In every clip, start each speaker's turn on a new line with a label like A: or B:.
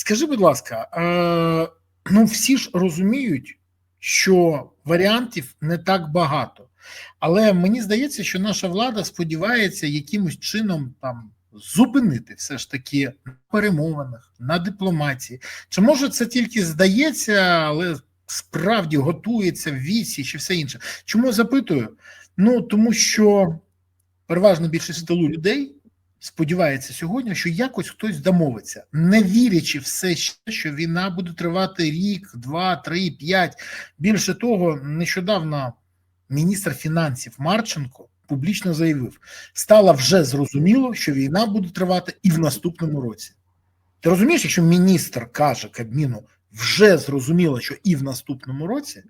A: скажи, будь ласка, е, ну всі ж розуміють, що варіантів не так багато, але мені здається, що наша влада сподівається якимось чином там зупинити все ж таки на перемовинах, на дипломатії. Чи може це тільки здається, але справді готується в вісі чи все інше? Чому запитую? Ну тому що переважна більшість тилу людей сподівається сьогодні, що якось хтось домовиться, не вірячи все ще, що війна буде тривати рік, два, три, п'ять. Більше того, нещодавно міністр фінансів Марченко публічно заявив: стало вже зрозуміло, що війна буде тривати і в наступному році. Ти розумієш, якщо міністр каже Кабміну, вже зрозуміло, що і в наступному році.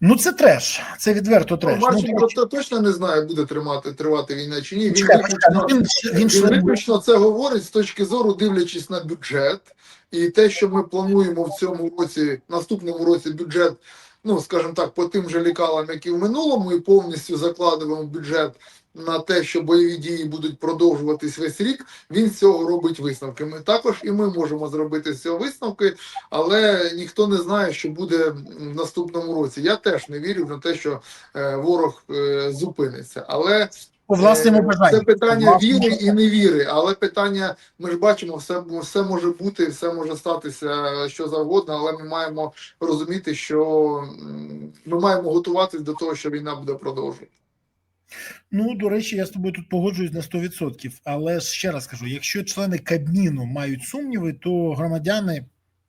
A: Ну, це треш, це відверто треш. Ну,
B: Марченко то точно не знає, буде тримати тривати війна чи ні. Він
A: чекай, почекай, ну,
B: виключно,
A: він, він,
B: він виключно це говорить з точки зору, дивлячись на бюджет, і те, що ми плануємо в цьому році, наступному році бюджет, ну скажімо так, по тим же лікалам, які в минулому, і повністю закладуємо бюджет на те, що бойові дії будуть продовжуватись весь рік. Він з цього робить висновки. Ми також і ми можемо зробити з цього висновки, але ніхто не знає, що буде в наступному році. Я теж не вірю на те, що е, ворог е, зупиниться, але
A: по власному
B: Е,
A: бажанню.
B: Це питання віри і невіри, але питання, ми ж бачимо, все, все може бути, все може статися що завгодно, але ми маємо розуміти, що ми маємо готуватись до того, що війна буде продовжувати.
A: Ну, до речі, я з тобою тут погоджуюсь на 100%. Але ще раз кажу: якщо члени Кабміну мають сумніви, то громадяни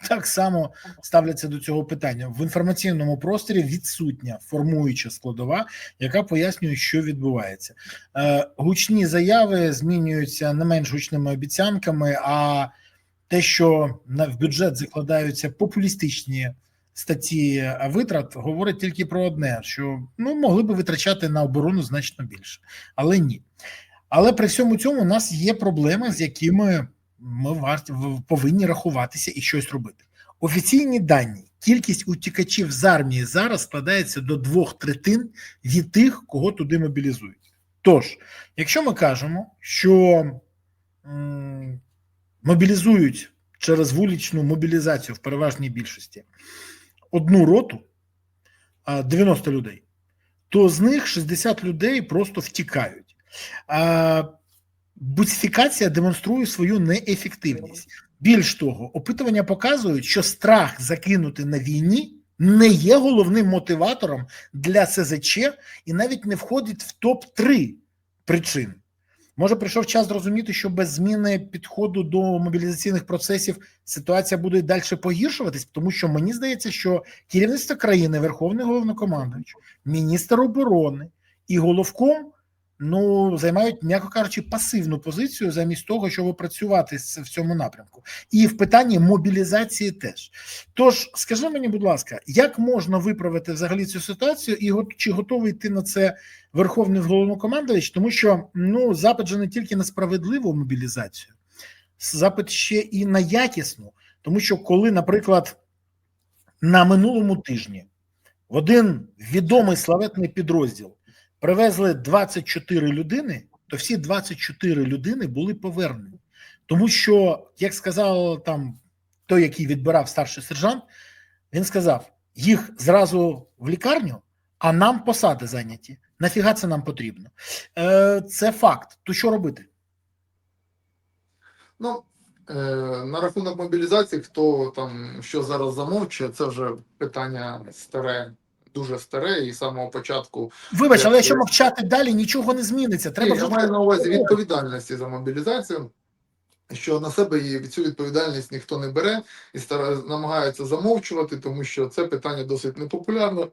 A: так само ставляться до цього питання. В інформаційному просторі відсутня формуюча складова, яка пояснює, що відбувається. Е, гучні заяви змінюються не менш гучними обіцянками, а те, що в бюджет закладаються популістичні статті витрат, говорить тільки про одне: що ну могли би витрачати на оборону значно більше, але ні. Але при всьому цьому у нас є проблеми, з якими ми варті повинні рахуватися і щось робити. Офіційні дані, кількість утікачів з армії зараз складається до двох третин від тих, кого туди мобілізують. Тож, якщо ми кажемо, що м, мобілізують через вуличну мобілізацію в переважній більшості одну роту, 90 людей, то з них 60 людей просто втікають. Буцифікація демонструє свою неефективність. Більш того, опитування показують, що страх закинути на війні не є головним мотиватором для СЗЧ і навіть не входить в топ 3 причин. Може, прийшов час зрозуміти, що без зміни підходу до мобілізаційних процесів ситуація буде далі погіршуватись, тому що мені здається, що керівництво країни, Верховний головнокомандуючий, міністр оборони і головком ну займають, м'яко кажучи, пасивну позицію замість того, щоб працювати в цьому напрямку, і в питанні мобілізації теж. Тож скажи мені, будь ласка, як можна виправити взагалі цю ситуацію, і го- чи готовий ти на це Верховний головнокомандувач? Тому що ну запит же не тільки на справедливу мобілізацію, запит ще і на якісну, тому що коли, наприклад, на минулому тижні один відомий славетний підрозділ привезли 24 людини, то всі 24 людини були повернені. Тому що, як сказав там той, який відбирав старший сержант, він сказав: їх зразу в лікарню, а нам посади зайняті. Нафіга це нам потрібно? Е, Це факт. То що робити?
B: Ну е, на рахунок мобілізації, хто там що зараз замовчує, це вже питання старе, дуже старе, і з самого початку
A: Вибач, але якщо мовчати далі, нічого не зміниться. Треба
B: Ні, я маю на увазі відповідальності за мобілізацію, що на себе її цю відповідальність ніхто не бере і стара, намагаються замовчувати, тому що це питання досить непопулярне.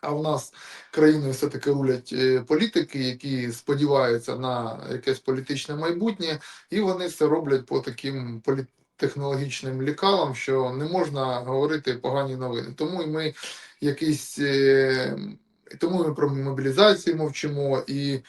B: А в нас країною все-таки рулять е, політики, які сподіваються на якесь політичне майбутнє, і вони це роблять по таким політтехнологічним лікалам, що не можна говорити погані новини. Тому і ми якісь е, тому ми про мобілізацію мовчимо і.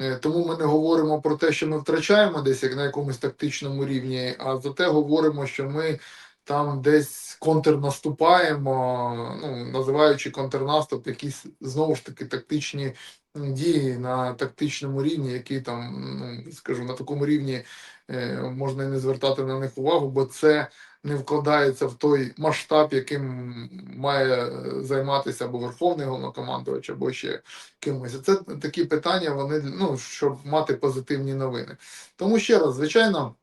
B: Е, Тому ми не говоримо про те, що ми втрачаємо десь як на якомусь тактичному рівні, а зате говоримо, що ми там десь контрнаступаємо, ну називаючи контрнаступ, якісь знову ж таки тактичні дії на тактичному рівні, які там, ну скажу, на такому рівні е, можна і не звертати на них увагу, бо це не вкладається в той масштаб, яким має е, займатися або Верховний головнокомандувач, або ще кимось. Це такі питання, вони ну, щоб мати позитивні новини. Тому ще раз, звичайно.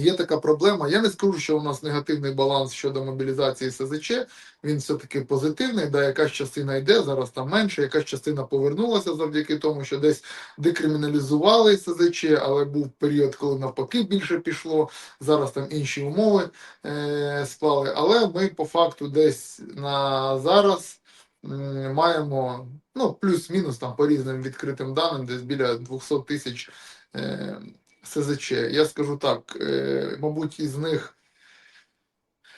B: Є така проблема. Я не скажу, що у нас негативний баланс щодо мобілізації СЗЧ. Він все-таки позитивний. Да, якась частина йде, зараз там менше, якась частина повернулася завдяки тому, що десь декриміналізували СЗЧ, але був період, коли навпаки більше пішло. Зараз там інші умови е, склали. Але ми по факту десь на зараз м, маємо ну, плюс-мінус там по різним відкритим даним, десь біля 200 тисяч. Е, СЗЧ. Я скажу так, е, мабуть, із них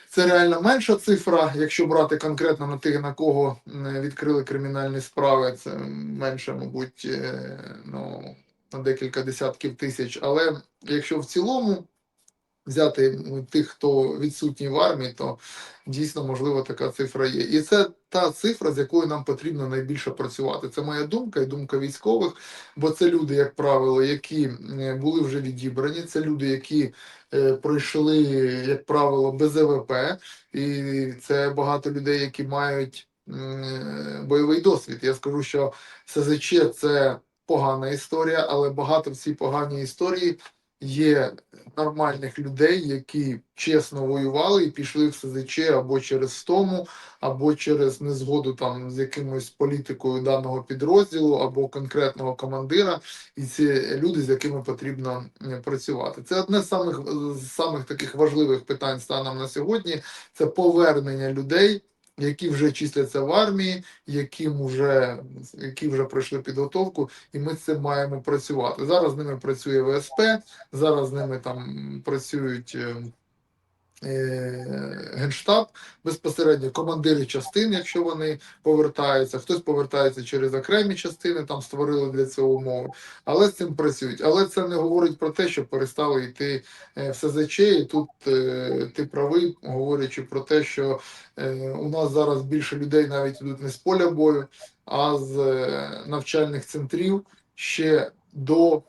B: це реально менша цифра. Якщо брати конкретно на тих, на кого відкрили кримінальні справи, це менше, мабуть, е, ну, на декілька десятків тисяч. Але якщо в цілому взяти тих, хто відсутній в армії, то дійсно можливо така цифра є. І це та цифра, з якою нам потрібно найбільше працювати. Це моя думка і думка військових, бо це люди, як правило, які були вже відібрані, це люди, які е, пройшли, як правило, без ЕВП, і це багато людей, які мають бойовий досвід. Я скажу, що СЗЧ це погана історія, але багато в цій поганій історії є нормальних людей, які чесно воювали і пішли в СЗЧ або через стому, або через незгоду там з якимось політикою даного підрозділу, або конкретного командира, і це люди, з якими потрібно е, працювати. Це одне з самих з самих таких важливих питань станом на сьогодні. Це повернення людей. Які вже числяться в армії, яким вже, які вже пройшли підготовку, і ми з цим маємо працювати. Зараз з ними працює ВСП, зараз з ними там працюють е, генштаб безпосередньо, командири частин, якщо вони повертаються, хтось повертається через окремі частини, там створили для цього умови, але з цим працюють. Але це не говорить про те, що перестали йти е, в СЗЧ, і тут е, ти правий, говорячи про те, що е, у нас зараз більше людей навіть йдуть не з поля бою, а з е, навчальних центрів ще до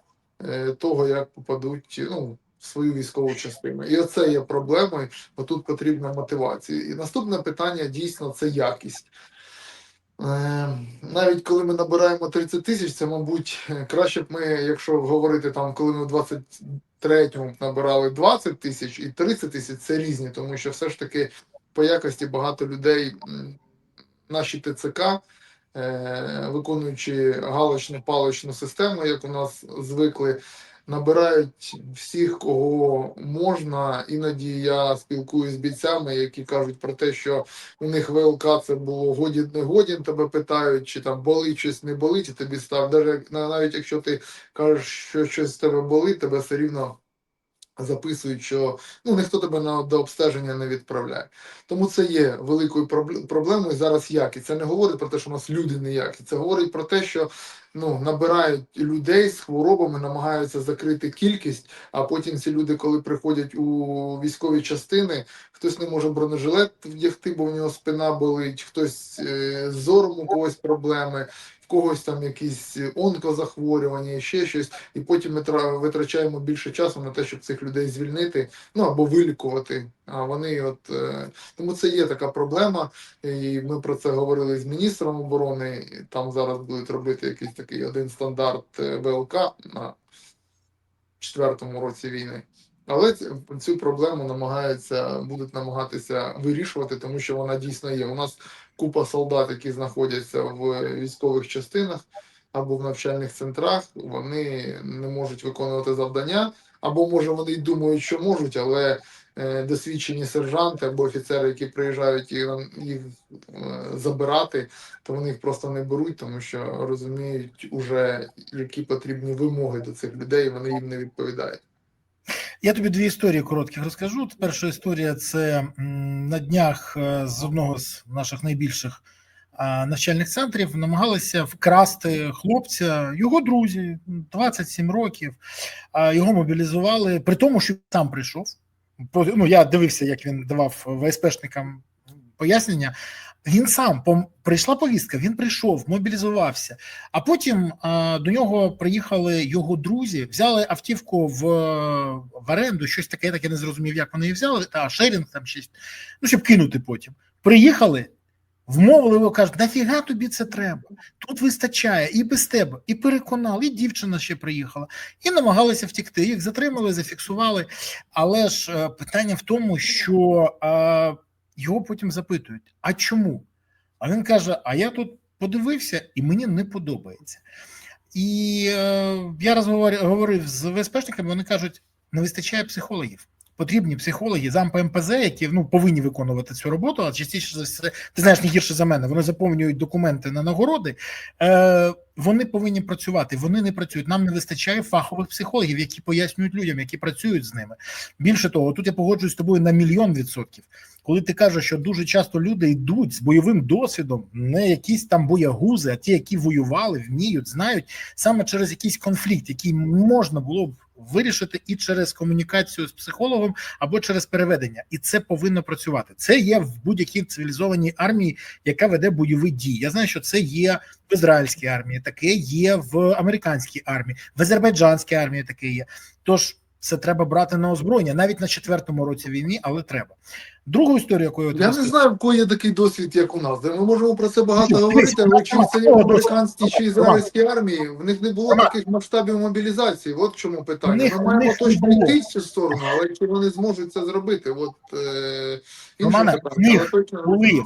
B: е, того, як попадуть ну, свою військову частину. І оце є проблемою, бо тут потрібна мотивація. І наступне питання дійсно це якість. Е, Навіть коли ми набираємо 30 тисяч, це, мабуть, краще б ми, якщо говорити там, коли ми в 23-му набирали 20 тисяч і 30 тисяч, це різні, тому що все ж таки по якості багато людей, наші ТЦК, е, виконуючи галочно-паличну систему, як у нас звикли, набирають всіх, кого можна. Іноді я спілкуюся з бійцями, які кажуть про те, що у них ВЛК це було годін не годін, тебе питають, чи там болить щось не болить, і тобі став. Навіть, якщо ти кажеш, що щось з тебе болить, тебе все рівно записують, що ну ніхто тебе на до обстеження не відправляє. Тому це є великою проблемою зараз якість. Це не говорить про те, що у нас люди ніякі. Це говорить про те, що ну набирають людей з хворобами, намагаються закрити кількість, а потім ці люди, коли приходять у військові частини, хтось не може бронежилет вдягти, бо в нього спина болить, хтось е, з зором у когось проблеми. Когось там якісь онкозахворювання, ще щось, і потім ми витрачаємо більше часу на те, щоб цих людей звільнити, ну або вилікувати. А вони, от е, тому це є така проблема, і ми про це говорили з міністром оборони. Там зараз будуть робити якийсь такий один стандарт е, ВЛК на четвертому році війни. Але цю проблему намагаються будуть намагатися вирішувати, тому що вона дійсно є. У нас купа солдат, які знаходяться в військових частинах або в навчальних центрах, вони не можуть виконувати завдання, або може вони й думають, що можуть, але е, досвідчені сержанти або офіцери, які приїжджають їх, їх е, забирати, то вони їх просто не беруть, тому що розуміють уже, які потрібні вимоги до цих людей, і вони їм не відповідають.
A: Я тобі дві історії коротких розкажу. Перша історія це на днях е, з одного з наших найбільших навчальних центрів намагалися вкрасти хлопця, його друзі, 27 років. Його мобілізували, при тому, що сам прийшов. Ну, я дивився, як він давав ВСПшникам пояснення. Він сам прийшла повістка, він прийшов, мобілізувався. А потім а, до нього приїхали його друзі, взяли автівку в, в оренду, щось таке, я таке не зрозумів, як вони її взяли, та шерінг там щось, ну щоб кинути потім. Приїхали, вмовили його, кажуть, нафіга тобі це треба? Тут вистачає і без тебе, і переконали, і дівчина ще приїхала, і намагалися втікти. Їх затримали, зафіксували. Але ж е, питання в тому, що е, його потім запитують: а чому? А він каже: А я тут подивився, і мені не подобається. І е, я раз говорив, говорив з ВСПшниками, вони кажуть: не вистачає психологів. Потрібні психологи, зампи МПЗ, які ну повинні виконувати цю роботу. А частіше за все, ти знаєш не гірше за мене. Вони заповнюють документи на нагороди. Е, вони повинні працювати. Вони не працюють. Нам не вистачає фахових психологів, які пояснюють людям, які працюють з ними. Більше того, тут я погоджуюсь з тобою на мільйон відсотків. Коли ти кажеш, що дуже часто люди йдуть з бойовим досвідом, не якісь там боягузи, а ті, які воювали, вміють, знають саме через якийсь конфлікт, який можна було б вирішити і через комунікацію з психологом або через переведення, і це повинно працювати. Це є в будь-якій цивілізованій армії, яка веде бойові дії. Я знаю, що це є в ізраїльській армії, таке є в американській армії, в азербайджанській армії таке є. Тож це треба брати на озброєння навіть на четвертому році війни, але треба. Другу історію, яку я
B: Я не знаю, в кого є такий досвід, як у нас. Де ми можемо про це багато говорити, але
A: Роман,
B: це американській чи ізраїльській армії, в них не було таких масштабів мобілізації. От в чому питання.
A: них-
B: Ми маємо точно йти в цю сторону, але чи вони зможуть це зробити? От е, інше питання.
A: в них
B: але точно
A: були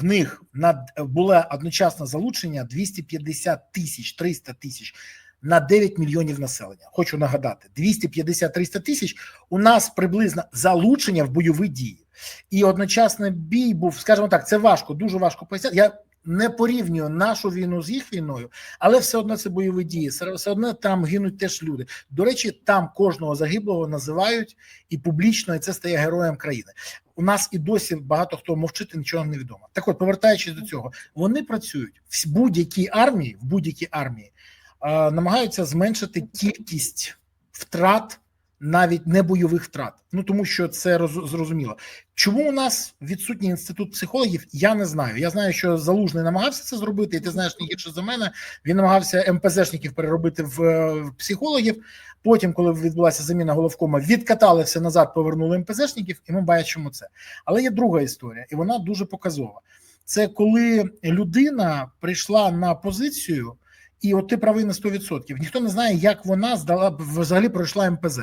A: в них над було одночасне залучення 250 тисяч 300 тисяч на 9 мільйонів населення. Хочу нагадати, 250-300 тисяч у нас приблизно залучення в бойові дії, і одночасний бій був, скажімо так, це важко, дуже важко пояснити. Я не порівнюю нашу війну з їх війною, але все одно це бойові дії. Все одно там гинуть теж люди. До речі, там кожного загиблого називають і публічно, і це стає героєм країни. У нас і досі багато хто мовчить, і нічого не відомо. Так от, повертаючись до цього, вони працюють в будь-якій армії, в будь-якій армії намагаються зменшити кількість втрат, навіть не бойових втрат. Ну тому що це роз, зрозуміло. Чому у нас відсутній інститут психологів? Я не знаю. Я знаю, що залужний намагався це зробити, і ти знаєш не гірше за мене. Він намагався МПЗшників переробити в, в психологів. Потім, коли відбулася заміна головкома, відкатали все назад, повернули МПЗшників, і ми бачимо це. Але є друга історія, і вона дуже показова. Це коли людина прийшла на позицію, і от ти правий на 100%. Ніхто не знає, як вона здала взагалі пройшла МПЗ,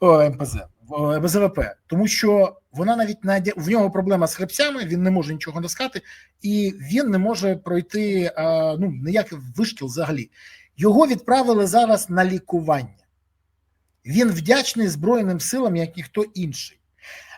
A: о, МПЗ, БЗВП, тому що вона навіть надя... в нього проблема з хребцями, він не може нічого наскати, і він не може пройти а, ну ніякий вишкіл взагалі. Його відправили зараз на лікування. Він вдячний Збройним силам, як ніхто інший,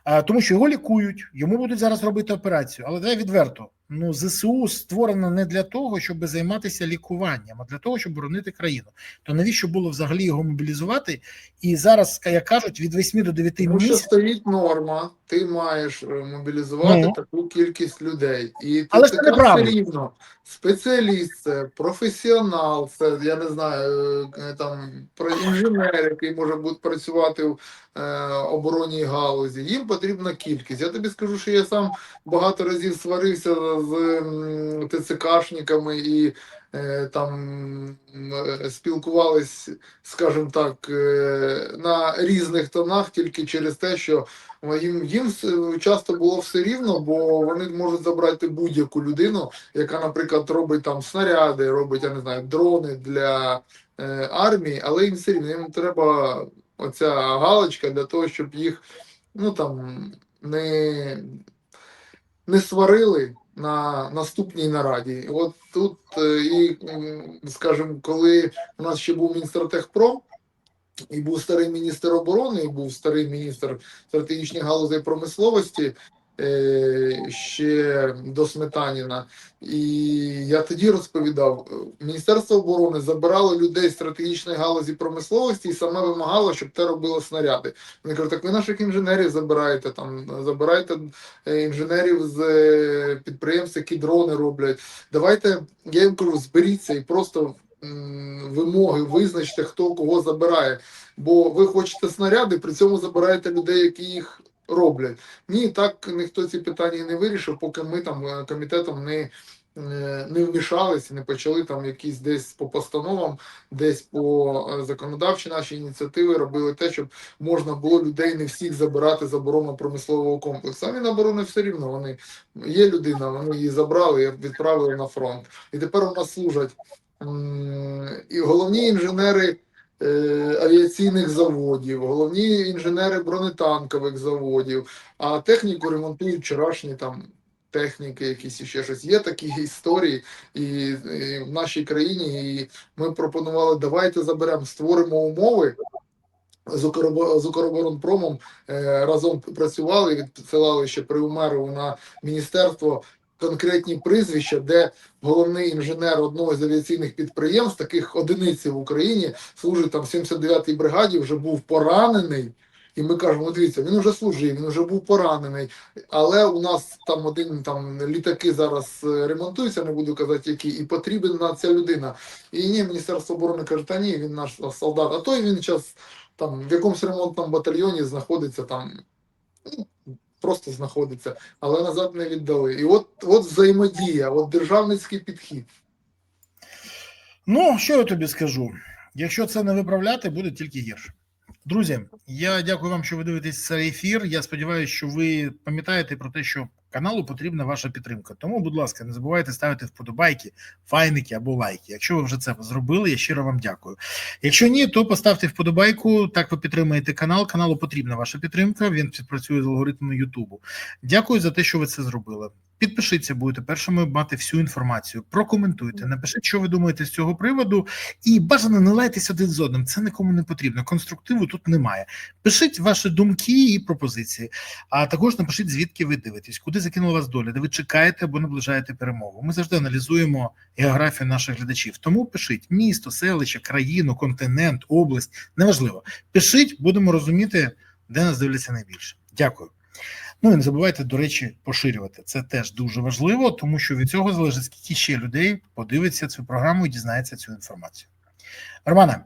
A: а, тому що його лікують, йому будуть зараз робити операцію. Але давай відверто. Ну, ЗСУ створено не для того, щоб займатися лікуванням, а для того, щоб боронити країну. То навіщо було взагалі його мобілізувати? І зараз, як кажуть, від 8 до 9
B: Тому що стоїть норма, ти маєш е, мобілізувати
A: Ну.
B: таку кількість людей. І
A: Але це неправильно.
B: рівно. Спеціаліст, це професіонал, це я не знаю, е, там про інженер, який може бути працювати в е, оборонній галузі. Їм потрібна кількість. Я тобі скажу, що я сам багато разів сварився з ТЦКшниками і е, там е, спілкувались, скажімо так, е, на різних тонах тільки через те, що їм, їм часто було все рівно, бо вони можуть забрати будь-яку людину, яка, наприклад, робить там снаряди, робить, я не знаю, дрони для е, армії, але їм все рівно їм треба оця галочка для того, щоб їх ну там не, не сварили на наступній нараді. От тут е, і, скажімо, коли у нас ще був Мінстратехпром, і був старий міністр оборони, і був старий міністр стратегічних галузей промисловості ще до Сметаніна. І я тоді розповідав, е, Міністерство оборони забирало людей з стратегічної галузі промисловості і саме вимагало, щоб те робило снаряди. Вони кажуть, так ви наших інженерів забираєте, там забирайте е, інженерів з е, підприємств, які дрони роблять. Давайте, я їм кажу, зберіться і просто вимоги визначте, хто кого забирає. Бо ви хочете снаряди, при цьому забираєте людей, які їх роблять. Ні, так ніхто ці питання не вирішив, поки ми там е, комітетом не, е, не вмішалися, не почали там якісь десь по постановам, десь по е, законодавчі наші ініціативи робили те, щоб можна було людей не всіх забирати з оборонно-промислового комплексу. А Міноборони все рівно вони є людина, вони її забрали відправили на фронт. І тепер у нас служать і головні інженери авіаційних заводів, головні інженери бронетанкових заводів, а техніку ремонтують вчорашні там. Техніки, якісь ще щось. Є такі історії і, і в нашій країні, і ми пропонували, давайте заберемо, створимо умови з Укробо- з Укроборонпромом е, разом працювали, відсилали ще при Умерову на міністерство конкретні прізвища, де головний інженер одного з авіаційних підприємств, таких одиниць в Україні, служить там в 79-й бригаді, вже був поранений. І ми кажемо, ну дивіться, він вже служив, він вже був поранений. Але у нас там один там літаки зараз е, ремонтуються, не буду казати, які, і потрібен на ця людина. І ні, Міністерство оборони каже, та ні, він наш солдат. А той він зараз там в якомусь ремонтному батальйоні знаходиться там. Просто знаходиться, але назад не віддали. І от, от взаємодія, от державницький підхід.
A: Ну, що я тобі скажу? Якщо це не виправляти, буде тільки гірше. Друзі, я дякую вам, що ви дивитесь цей ефір. Я сподіваюся, що ви пам'ятаєте про те, що каналу потрібна ваша підтримка. Тому, будь ласка, не забувайте ставити вподобайки, файники або лайки. Якщо ви вже це зробили, я щиро вам дякую. Якщо ні, то поставте вподобайку. Так ви підтримаєте канал. Каналу потрібна ваша підтримка. Він співпрацює з алгоритмами Ютубу. Дякую за те, що ви це зробили. Підпишіться, будете першими мати всю інформацію. Прокоментуйте, напишіть, що ви думаєте з цього приводу, і бажано не лайтесь один з одним. Це нікому не потрібно. Конструктиву тут немає. Пишіть ваші думки і пропозиції. А також напишіть, звідки ви дивитесь, куди закинула вас доля, де ви чекаєте або наближаєте перемогу. Ми завжди аналізуємо географію наших глядачів. Тому пишіть місто, селище, країну, континент, область. Неважливо. Пишіть, будемо розуміти, де нас дивляться найбільше. Дякую. Ну і не забувайте, до речі, поширювати. Це теж дуже важливо, тому що від цього залежить, скільки ще людей подивиться цю програму і дізнається цю інформацію. Романе,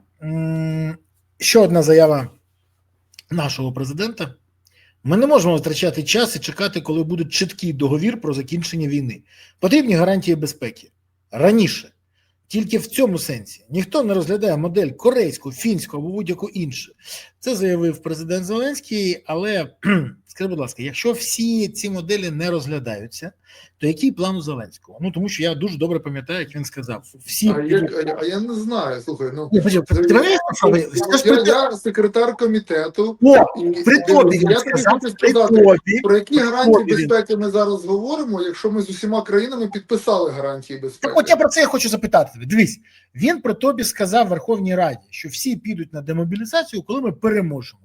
A: ще одна заява нашого президента. Ми не можемо втрачати час і чекати, коли буде чіткий договір про закінчення війни. Потрібні гарантії безпеки раніше. Тільки в цьому сенсі ніхто не розглядає модель корейську, фінську або будь-яку іншу. Це заявив президент Зеленський. Але скажи, будь ласка, якщо всі ці моделі не розглядаються, то який план у Зеленського? Ну тому що я дуже добре пам'ятаю, як він сказав: всі
B: А я, а, а я не знаю. Слухай, ну
A: ж
B: я, я секретар комітету.
A: О,
B: І,
A: при тобі
B: я тобі хочу сказати,
A: тобі.
B: про які гарантії
A: тобі
B: безпеки ми зараз говоримо, якщо ми з усіма країнами підписали гарантії безпеки.
A: Так от я про це я хочу запитати тебе. Дивись, він при тобі сказав в Верховній Раді, що всі підуть на демобілізацію, коли ми переможемо.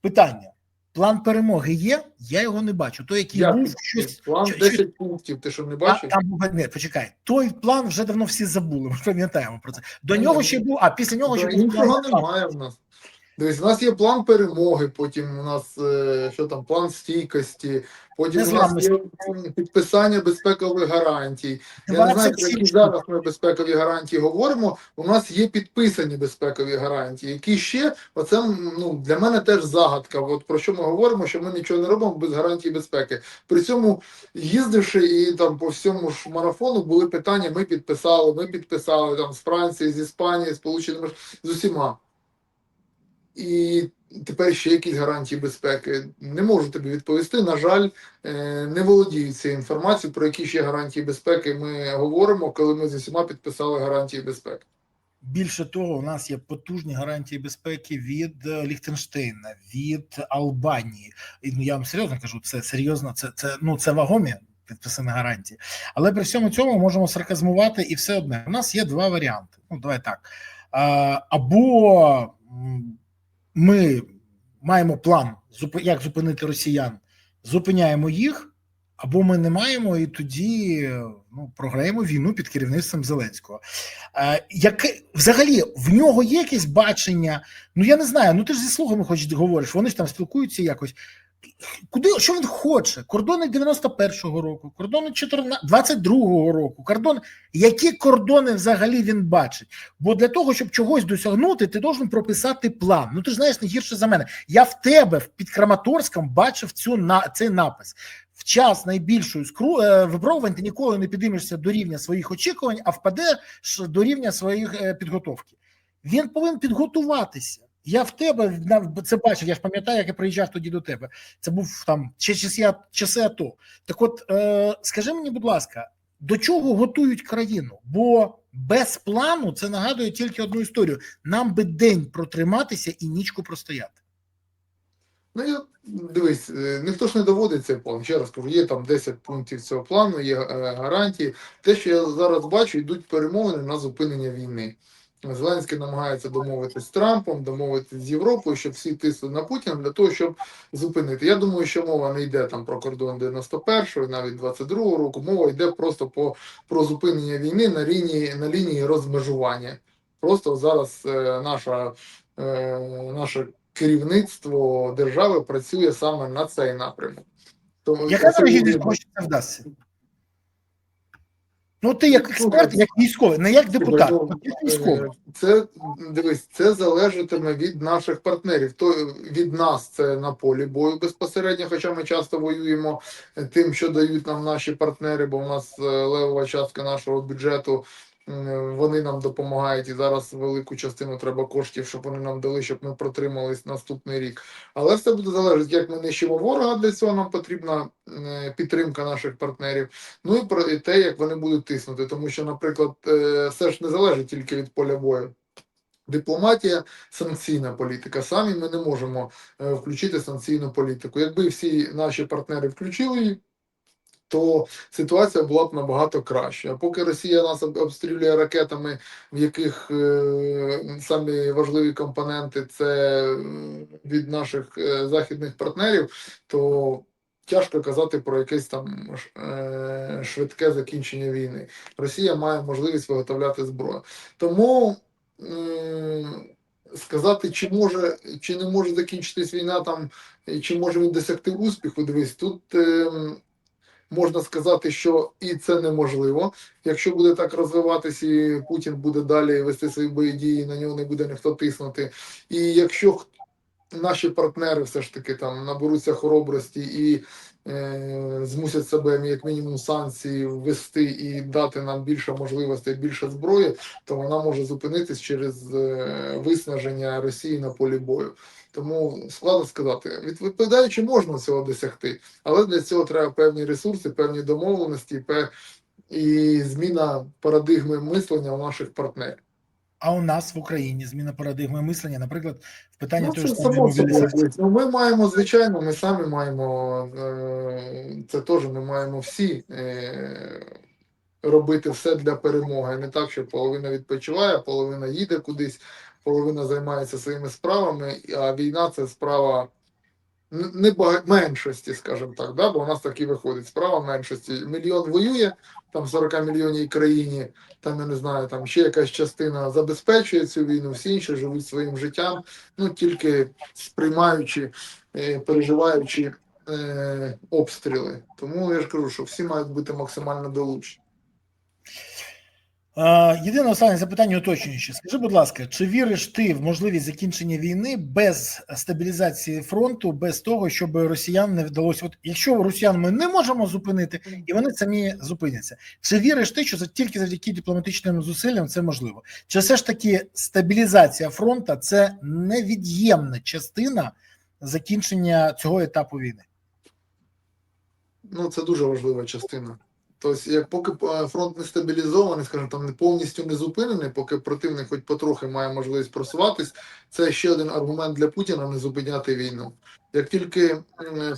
A: Питання: план перемоги є? Я його не бачу. Той, який
B: Як?
A: був щось.
B: План
A: що-
B: 10 пунктів, ти що не
A: бачив?
B: бачиш?
A: там був не, почекай. Той план вже давно всі забули. Ми пам'ятаємо про це. До
B: Ну,
A: нього
B: ну,
A: ще був, а після нього ще був Нічого
B: немає в нас. Дивись, у нас є план перемоги, потім у нас е, що там, план стійкості, потім у нас є підписання безпекових гарантій. Я не знаю, про які зараз ми безпекові гарантії говоримо. У нас є підписані безпекові гарантії, які ще оце ну для мене теж загадка. От про що ми говоримо, що ми нічого не робимо без гарантій безпеки. При цьому їздивши і там по всьому ж марафону були питання. Ми підписали, ми підписали там з Франції, з Іспанії, Сполученими з усіма. І тепер ще якісь гарантії безпеки. Не можу тобі відповісти. На жаль, е, не володію цією інформацією, про які ще гарантії безпеки ми говоримо, коли ми з усіма підписали гарантії безпеки.
A: Більше того, у нас є потужні гарантії безпеки від е, Ліхтенштейна, від Албанії. І ну я вам серйозно кажу, це серйозно, це це ну це вагомі підписані гарантії. Але при всьому цьому можемо сарказмувати і все одне. У нас є два варіанти. Ну давай так. Або ми маємо план, як зупинити росіян, зупиняємо їх. Або ми не маємо, і тоді ну, програємо війну під керівництвом Зеленського. Е, яке взагалі в нього є якесь бачення? Ну я не знаю. Ну ти ж зі слугами хоч говориш, вони ж там спілкуються якось. Куди що він хоче? Кордони 91-го року, кордони 14, 22-го року, кордон. Які кордони взагалі він бачить? Бо для того, щоб чогось досягнути, ти должен прописати план. Ну ти ж знаєш не гірше за мене. Я в тебе під Краматорськом бачив цю на цей напис. В час найбільшої скру е, випробувань ти ніколи не підіймешся до рівня своїх очікувань, а впадеш до рівня своїх е, підготовки. Він повинен підготуватися. Я в тебе це бачив. Я ж пам'ятаю, як я приїжджав тоді до тебе. Це був там чи часи, часи АТО. Так, от е, скажи мені, будь ласка, до чого готують країну? Бо без плану це нагадує тільки одну історію: нам би день протриматися і нічку простояти.
B: Ну, я дивись, е, ніхто ж не доводить цей план. Ще раз кажу, є там 10 пунктів цього плану, є е, гарантії. Те, що я зараз бачу, йдуть перемовини на зупинення війни. Зеленський намагається домовитися з Трампом, домовитися з Європою, щоб всі тисли на Путіна для того, щоб зупинити. Я думаю, що мова не йде там про кордон 91-го, навіть 22-го року. Мова йде просто по про зупинення війни на лінії на лінії розмежування. Просто зараз е, наша, е, наше керівництво держави працює саме на цей напрямок. Тому
A: Яка того, що це вдасться? Ну, ти як експерт, як військовий, не як депутат,
B: Ну,
A: як військовий.
B: Е, Це дивись, це залежатиме від наших партнерів. То від нас це на полі бою безпосередньо, хоча ми часто воюємо тим, що дають нам наші партнери, бо в нас е, левова частка нашого бюджету. М, Вони нам допомагають, і зараз велику частину треба коштів, щоб вони нам дали, щоб ми протримались наступний рік. Але все буде залежати, як ми нищимо ворога. Для цього нам потрібна е, підтримка наших партнерів. Ну і про те, як вони будуть тиснути, тому що, наприклад, е, все ж не залежить тільки від поля бою. Дипломатія, санкційна політика. Самі ми не можемо е, включити санкційну політику. Якби всі наші партнери включили її, то ситуація була б набагато краща. А поки Росія нас обстрілює ракетами, в яких е, самі важливі компоненти це від наших е, західних партнерів, то тяжко казати про якесь там е, швидке закінчення війни. Росія має можливість виготовляти зброю. Тому сказати, чи може чи не може закінчитись війна там, чи може він досягти успіху, дивись, тут. Можна сказати, що і це неможливо. Якщо буде так розвиватися, і Путін буде далі вести свої бої дії, на нього не буде ніхто тиснути. І якщо наші партнери все ж таки там наберуться хоробрості і змусять себе як мінімум санкції ввести і дати нам більше можливостей, більше зброї, то вона може зупинитись через е, виснаження Росії на полі бою. Тому складно сказати, Від- відповідаючи, можна цього досягти, але для цього треба певні ресурси, певні домовленості і зміна парадигми мислення у наших партнерів.
A: А у нас в Україні зміна парадигми мислення, наприклад, в питанні
B: Ну,
A: того що
B: само собою. Ну, ми маємо, звичайно, ми самі маємо е, це теж ми маємо всі е, робити все для перемоги. Не так, що половина відпочиває, половина їде кудись, половина займається своїми справами, а війна це справа. Не меншості, скажімо так, да? бо у нас так і виходить. Справа меншості. Мільйон воює, там 40 мільйонів країні, там я не знаю, там ще якась частина забезпечує цю війну, всі інші живуть своїм життям, ну тільки сприймаючи, е, переживаючи е, обстріли. Тому я ж кажу, що всі мають бути максимально долучені.
A: Єдине останнє запитання уточнююче. Скажи, будь ласка, чи віриш ти в можливість закінчення війни без стабілізації фронту, без того, щоб росіян не вдалося? От якщо росіян ми не можемо зупинити, і вони самі зупиняться. Чи віриш ти, що за- тільки завдяки дипломатичним зусиллям це можливо? Чи все ж таки стабілізація фронту це невід'ємна частина закінчення цього етапу війни?
B: Ну, це дуже важлива частина. Тобто, як поки е, фронт не стабілізований, скажімо, там не повністю не зупинений, поки противник хоч потрохи має можливість просуватись, це ще один аргумент для Путіна не зупиняти війну. Як тільки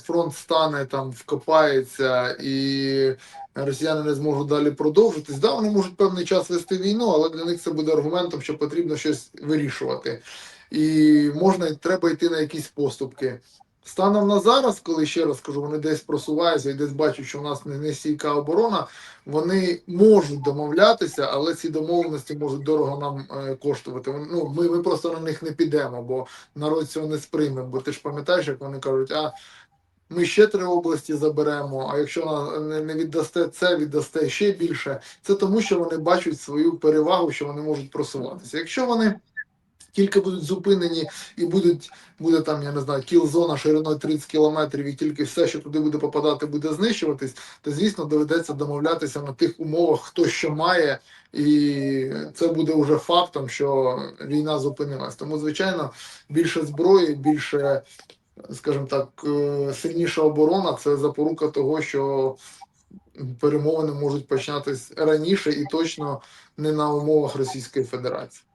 B: фронт стане там, вкопається і росіяни не зможуть далі продовжитись, да, вони можуть певний час вести війну, але для них це буде аргументом, що потрібно щось вирішувати. І можна треба йти на якісь поступки. Станом на зараз, коли ще раз кажу, вони десь просуваються і десь бачать, що у нас не, не стійка оборона, вони можуть домовлятися, але ці домовленості можуть дорого нам е, коштувати. Ну, ми, ми просто на них не підемо, бо народ цього не сприйме. Бо ти ж пам'ятаєш, як вони кажуть, а ми ще три області заберемо. А якщо не віддасте це, віддасте ще більше. Це тому, що вони бачать свою перевагу, що вони можуть просуватися. Якщо вони тільки будуть зупинені і будуть буде там, я не знаю, кіл-зона шириною 30 кілометрів, і тільки все, що туди буде попадати, буде знищуватись, то звісно доведеться домовлятися на тих умовах, хто що має, і це буде вже фактом, що війна зупинилась. Тому, звичайно, більше зброї, більше, скажімо так, е, сильніша оборона це запорука того, що перемовини можуть початись раніше і точно не на умовах Російської Федерації.